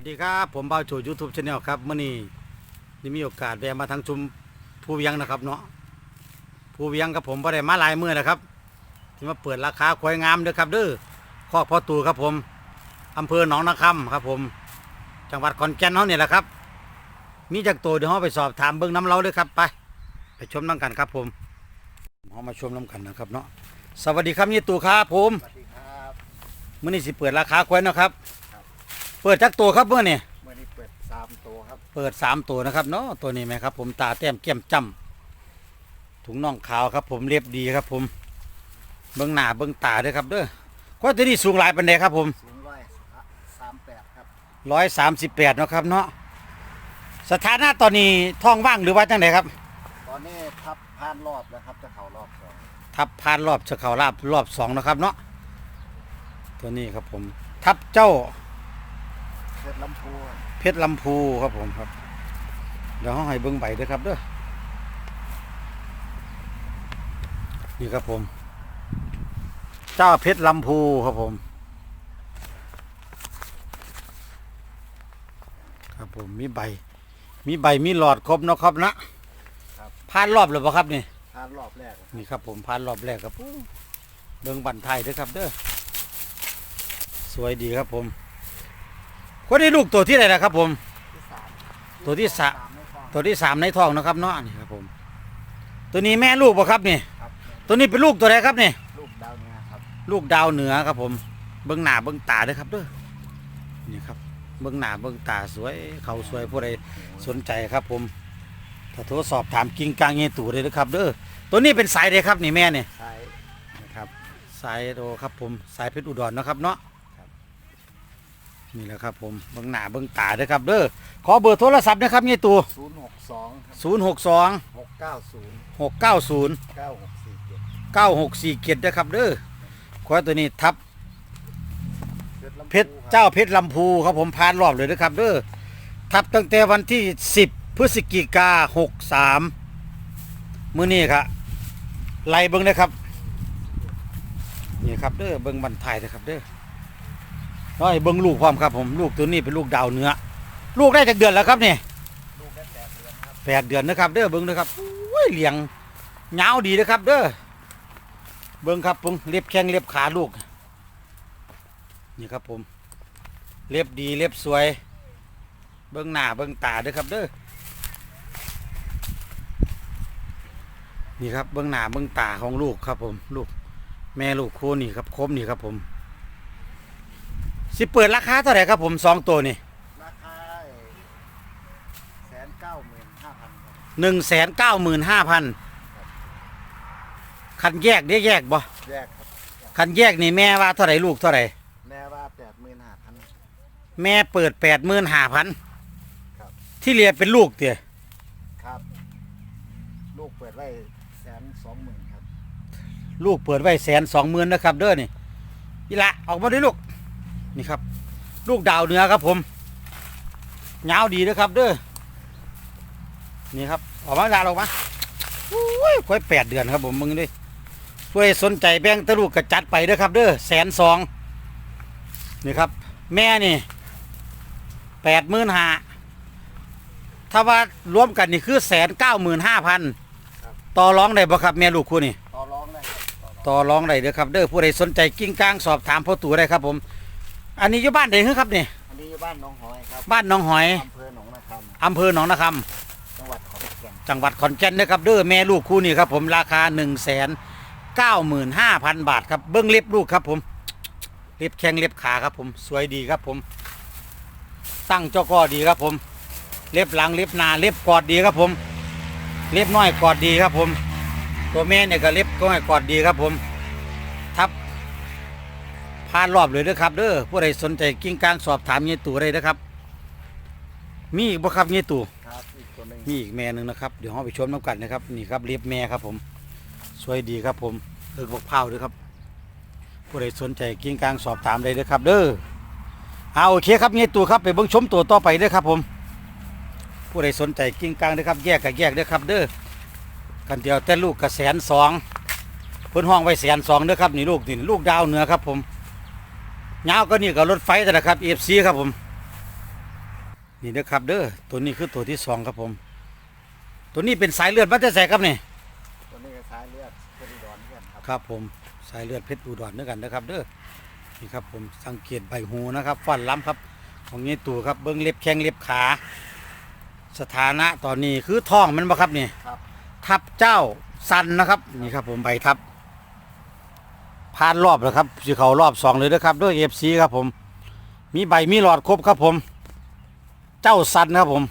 วัสดีครับ ผมบ่าวโจยูทูบชาแนลครับเมื่อนี้นี่มีโอกาสแวะมาทางชุมภูเวียงนะครับเนาะภูเวียงครับผมบ่ได้มาหลายมื้อนะครับที่มาเปิดราคาควายงามเด้อครับเด้อคอกพ่อตู่ครับผมอำเภอหนองนาคำครับ ผม จังหวัดขอนแก่นเฮาเนี่ยแหละครับ มีจากตัวเดี๋ยวเฮาไปสอบถามเบิ่งน้ำเราเลยครับไป ไปชมน้ำกันครับผมเฮามาชมน้ำกันนะครับเนาะสวัสดีครับยี่ตู่ครับผมสวัสดีครับมื่อนี้สิเปิดราคาควายเนาะครับครับ เปิดจักตัวครับเมื่อนี่เมื่อนี้เปิดสามตัวครับ เปิดสามตัวนะครับเนาะตัวนี้ไหมครับ ผมตาแต้มแก้มจ้ำถุงน่องขาวครับ ผมเรียบดีครับ ผมเบื้องหน้าเบื้องตาด้วยครับเด้อควายตัวนี้สูงหลายปันใดครับ ผมสูงร้อยสามแปดครับร้อยสามสิบแปดนาะครับเนาะสถานะตอนนี้ท้องว่างหรือว่าจังไดครับ ตอนนี้ทับผ่านรอบแล้วครับจะเข่ารอบสองทับพานรอบจะเข่ารอบรอบสองนะครับเนาะตัวนี้ครับผม ทับเจ้าเพ ชรลำพูเพชรลำพูครับผมครับ เดี๋ยวเขาให้เบิ้งใบด้วยครับเด้อนี่ครับผม เจ้าเพชรลำพูครับผม ครับผมมีใบ มีใบมีหลอดครบเนาะครับนะผ่านรอบหรือเปล่าครับนี่ผ่านรอบแรกครับนี่ครับผมผ่านรอบแรกครับอู้เบิ้งบันไทยเด้วยครับเด้อสวยดีครับผม คนนี้ลูกตัวที่ไหนนะครับ ผม ที่สามตัวที่สามไม่ฟองตัวที่สามในท้องนะครับเนาะนี่ครับผม ตัวนี้แม่ลูกป่ะครับนี่ ครับตัวนี้เป็นลูกตัวไหนครับนี่ลูกดาวเนื้อครับลูกดาวเหนือครับผม เบิ้งหน้าเบิ้งตาเด้วยครับเด้อนี่ครับ เบิ้งหน้าเบิ้งตาสวย เขาสวยผู้ใดสนใจครับผม ถ้าโทรสอบถามกิ่งกลางเงี้ยตู่เลยนะครับ เด้อ ตัวนี้เป็นสายใดครับนี่แม่เนี่ยใช้นะครับ สายโดครับผม สายเพชรอุดรเนาะครับเนาะครับ นี่แหละครับผมเบิ้งหน้าเบิ้งตาเด้อครับเด้อขอเบอร์โทรศัพท์นะครับเงี้ยตู่ศูนย์หกสองครับศูนย์หกสองหกเก้าศูนย์หกเก้าศูนย์เก้าหกสี่เจ็ดเก้าหกสี่เกียรตินะครับเด้อควายตัวนี้ทับเพชรลำพูเพชรเจ้าเพชรลำพูครับผมพานรอบเลยนะครับเด้อทับตั้งแต่วันที่สิบพฤศจิกาหกสามมื้อนี้ครับไล่เบิ้งนะครับนี่ครับเด้อเบิ้งบันทายนะครับเด้อ น้อยเบิ้งลูกพร้อมครับผมลูกตัวนี้เป็นลูกดาวเนื้อ ลูกได้จากเดือนแล้วครับเนี่ลูกได้แปดเดือนครับแปดเดือนนะครับเด้อเบิ้งนะครับอุ้ยเหลียงยาดีนะครับ เด้อเบิ้งครับผมเล็บแข้งเล็บขาลูกนี่ครับผม เล็บดีเล็บสวย เบิ้งหน้าเบิ้งตาเด้อครับ เด้อนี่ครับเบิ้งหน้าเบิ้งตาของลูกครับผม ลูก แม่ลูกคู่นี่ครับครบนี่ครับผม สิเปิดราคาเท่าไหร่ครับผมสองตัวนี่ราคาแสนเก้าหมื่นห้าพันครับหนึ่งแสนเก้าหมื่นห้าพันคันแยกได้แยกบ่แยกครับคันแยกนี่แม่ว่าเท่าไหร่ลูกเท่าไหร่แม่ว่าแปดหมื่นห้าพันแม่เปิดแปดหมื่นห้าพันครับที่เหลียเป็นลูกเตี่ยครับ ลูกเปิดไว้แสนสองหมื่นครับ ลูกเปิดไว้แสนสองหมื่นนะครับเด้อนี่อีละออกมาด้วยลูก นี่ครับ ลูกดาวเหนือครับผมยาวดีนะครับเด้อนี่ครับออกมาดาวออกมาโอ้ยค่อยแปดเดือนครับผมมึงด้วยช่วยสนใจแบ่งตะลูกกระจัดไปเด้อครับ เด้อแสนสองนี่ครับ แม่นี่แปดหมื่นห้าถ้าว่ารวมกันนี่คือแสนเก้าหมื่นห้าพันต่อร้องได้บ่ครับแม่ลูกคู่นี่ต่อรองได้ครับต่อรองต่อรองได้เด้อครับเด้อผู้ใดสนใจกิ้งก้างสอบถามพ่อตู่ได้ครับผม อันนี้อยู่บ้านไหนครับ นี่ อันนี้อยู่บ้านหนองหอยครับบ้านหน้องหอยอำเภอหนองนาคอำเภอหนองนาคำจังหวัดขอนแก่นำจังหวัดขอนแก่นนะครับเด้อแม่ลูกคู่นี้ครับผมราคา1นึ่งแสนเก้าหมื่นห้าพันบาทครับเบิ้งเล็บลูกครับผมเล็บแข้งเล็บขาครับผม สวยดีครับผม ตั้งเจ้าก็ดีครับผม เล็บหลังเล็บหน้าเล็บกอดดีครับผม เล็บน้อยกอดดีครับผม ตัวแม่เนี่ยก็เล็บก็ให้กอดดีครับผมทับ พานรอบเลยเด้อครับเด้อผู้ใดสนใจกิ้งกลางสอบถามเงี้ยตู่ได้นะครับ มีอีกบ่ครับเงี้ยตู่ครับอีกตัวหนึ่งมีอีกแม่หนึ่งนะครับเดี๋ยวเราไปชมน้ำกันนะครับนี่ครับเรียบแม่ครับผมสวยดีครับผมเอิกบกเผาด้วยครับ ผู้ใดสนใจกิ้งกลางสอบถามได้เลยครับ เด้อเอาโอเคครับเงี้ยตู่ครับไปเบิ่งชมตัวต่อไปเด้อครับผม ผู้ใดสนใจกิ้งกลางเด้อครับแยกกับแยกเด้อครับ เด้อกันเดียวแต่ลูกกับแสนสองเพิ่นห้องไว้แสนสองเด้อครับนี่ลูกนี่ลูกดาวเหนือครับผม ยาวก็นี่กับรถไฟแต่ละครับเอฟซีครับผม นี่นะครับเด้อตัวนี้คือตัวที่สองครับผม ตัวนี้เป็นสายเลือดมัตจะใส่ครับนี่ตัวนี้ก็สายเลือดเป็นดอนเลือดครับครับผมสายเลือดเพชรอุดรด้วยกันนะครับ เด้อนี่ครับผมสังเกตใบหูนะครับฟันล้ำครับ ของนี้ตัวครับเบิ้งเล็บแข้งเล็บขา สถานะตอนนี้คือท้องมันบ่ครับนี่ครับทับเจ้าสันนะครับนี่ครับผมใบทับ ผ่านรอบแล้วครับสิเขารอบสองเลยนะครับด้วยเอฟซีครับผม มีใบมีหลอดครบครับผม เจ้าสันครับผม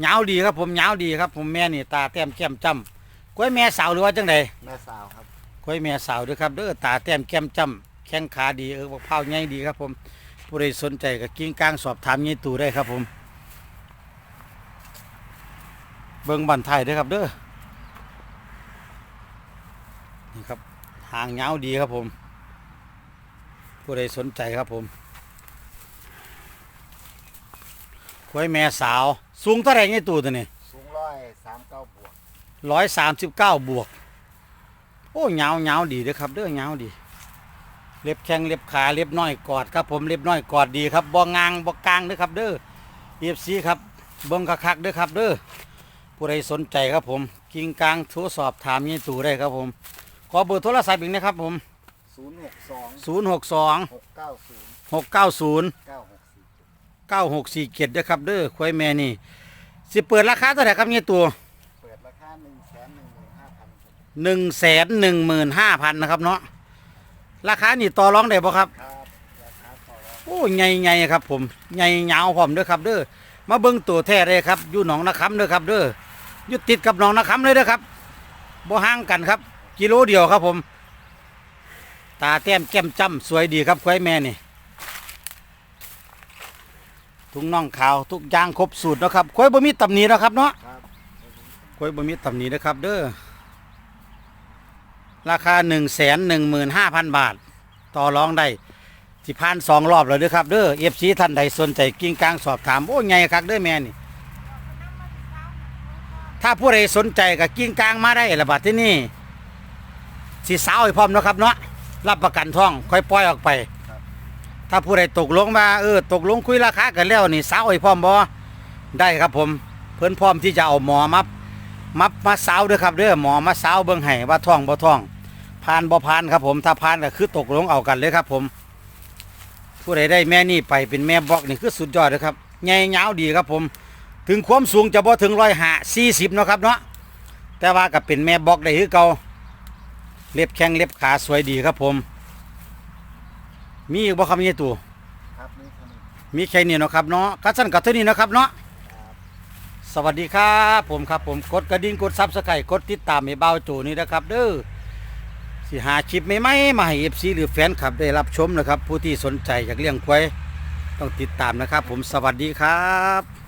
เหงาวดีครับผมเหงาวดีครับ ผมแม่นี่ตาแต้มแก้มจ้ำกล้วยแม่สาวหรือว่าจังใดแม่สาวครับกล้วยแม่สาวด้วยครับเด้อตาแต้มแก้มจ้ำแข้งขาดีเออบักเผาใหญ่ดีครับ ผมผู้ใดสนใจก็กิ้งกลางสอบถามยี่ตู่ได้ครับผม เบิ้งบันไทยเด้อครับเด้อนี่ครับ หางยาวดีครับผม ผู้ใดสนใจครับผมกล้วยแม่สาว สูงเท่าไหร่ยี่ตู่ตัวนี้สูงร้อยสามเก้าบวกร้อยสามสิบเก้าบวก โอ้ยาวยาวดีเด้อครับเด้อยาวดี เล็บแข้งเล็บขาเล็บน้อยกอดครับผมเล็บน้อยกอดดีครับบ่งางบ่กลางเด้อครับเด้อเอฟซีครับเบิ่งคักๆเด้อครับเด้อผู้ใดสนใจครับผม กิ่งกลางโทรสอบถามยี่ตู่ได้ครับผม ขอเบอร์โทรศัพท์อีกนะครับผม ศูนย์หกสอง0 6 2 หกเก้าศูนย์6 9 0 เก้าหกสี่เจ็ด9 6 4 7ด้อครับเด้อควายแม่นี่ สิเปิดราคาเท่าไหร่ครับยี่ตู่เปิดราคาหนึ่งแสนหนึ่งหมื่นห้าพันหนึ่งแสนหนึ่งหมื่นห้าพันนะครับเนาะราคานี่ต่อรองได้บ่ครับ ครับราคาต่อรองโอ้ใหญ่ใหญ่ครับผมใหญ่ยาวพร้อมเด้อครับ เด้อมาเบิ่งตัวแท้เลยครับอยู่หนองนาคำเด้อครับ เด้ออยู่ติดกับหนองนาคำเลยเด้อครับบ่ห่างกันครับ กิโลเดียวครับผม ตาแต้มแก้มจ้ำสวยดีครับควายแม่นี่ทุงน่องขาวทุกอย่างครบสูตรเนาะครับควายบ่มีตำหนิเนาะครับเนาะครับควายบ่มีตำหนินะครับ เด้อราคา1 1 5 0 0 0 บาท ต่อรองได้สิผ่านสองรอบแล้วเด้อครับเด้อเอฟซีท่านใดสนใจกิ้งกลางสอบถามโอ้ไงครับเด้อแม่นี่ ถ้าผู้ใดสนใจกับกิ้งกลางมาได้ละบัดที่นี่ สิสาวให้พร้อมเนาะครับเนาะรับประกันท่องค่อยปล่อยออกไป ถ้าผู้ใดตกลงมาเออตกลงคุยราคากันแล้วนี่สาวให้พร้อมบ่ได้ครับผม เพิ่อนพร้อมที่จะเอาหมอมามามาสาวด้อครับเด้อหมอมาสาวเบิ่งให้ว่าท่องบ่ท่องผ่านบ่ผ่านครับผมถ้าผ่านก็คือตกลงเอากันเลยครับ ผม ผู้ใดได้แม่นี่ไปเป็นแม่บล็อกนี่คือสุดยอดเลยครับใหญ่ยาวดีครับผม ถึงความสูงจะบ่ถึงร้อยหาสี่สิบเนาะครับเนาะแต่ว่าก็เป็นแม่บล็อกได้คือเก่า เล็บแข้งเล็บขาสวยดีครับผม มีอีกบ่ครับมีตัวครับนี่ครับมีแค่นี้เนาะครับเนาะกัสั้นกับเท่านี้เนาะครับเนาะสวัสดีครับผมครับผมกดกระดิ่งกดซับสไครต์กดติดตามให้เบาโจนี่นะครับ เด้อสิหาคลิปใหม่ๆมาให้เอฟซีหรือแฟนคลับได้รับชมนะครับ ผู้ที่สนใจอยากเลี้ยงควายต้องติดตามนะครับ ผมสวัสดีครับ